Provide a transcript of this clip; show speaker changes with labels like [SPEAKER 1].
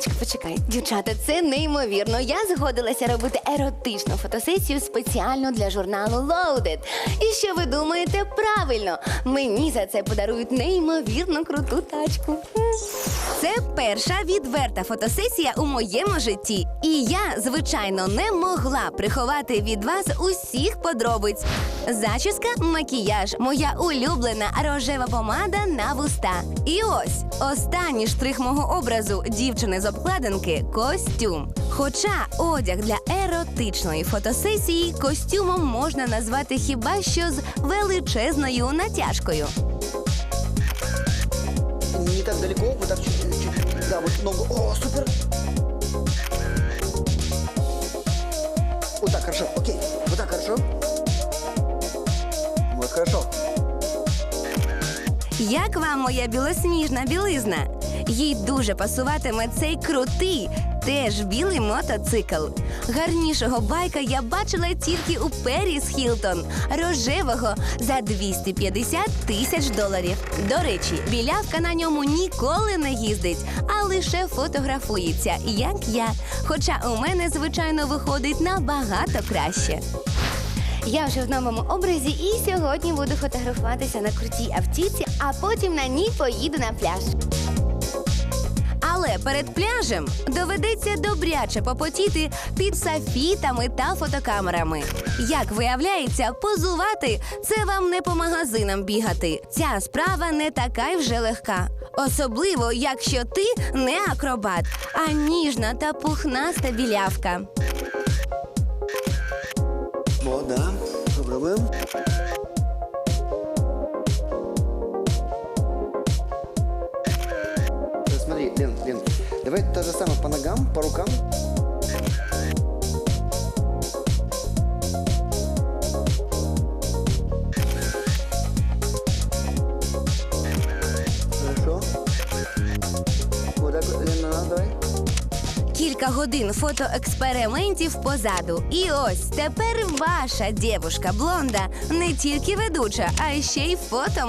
[SPEAKER 1] Леночка, почекай. Дівчата, це неймовірно. Я згодилася робити еротичну фотосесію спеціально для журналу Loaded. І що ви думаєте? Правильно, мені за це подарують неймовірно круту тачку.
[SPEAKER 2] Це перша відверта фотосесія у моєму житті. І я, звичайно, не могла приховати від вас усіх подробиць. Зачіска, макіяж, моя улюблена рожева помада на вуста. І ось останній штрих мого образу дівчини з обкладинки костюм. Хоча одяг для еротичної фотосесії костюмом можна назвати хіба що з величезною натяжкою.
[SPEAKER 3] Не так далеко, вот так чуть-чуть. Да, вот ногу. О, супер. Вот так, хорошо. Окей. Вот так, хорошо. Вот, хорошо.
[SPEAKER 2] Як вам моя білосніжна білизна? Їй дуже пасуватиме цей крутий, теж білий мотоцикл. Гарнішого байка я бачила тільки у Періс Хілтон, рожевого за 250 тисяч доларів. До речі, білявка на ньому ніколи не їздить, а лише фотографується, як я. Хоча у мене, звичайно, виходить набагато краще.
[SPEAKER 1] Я вже в новому образі і сьогодні буду фотографуватися на крутій автівці, а потім на ній поїду на пляж.
[SPEAKER 2] Але перед пляжем доведеться добряче попотіти під сафітами та фотокамерами. Як виявляється, позувати це вам не по магазинам бігати. Ця справа не така й вже легка. Особливо, якщо ти не акробат, а ніжна та пухнаста білявка.
[SPEAKER 3] Лен, Лен, давай то же самое по ногам, по рукам.
[SPEAKER 2] Кілька годин фотоекспериментів позаду. І ось тепер ваша дівушка блонда не тільки ведуча, а ще й фото.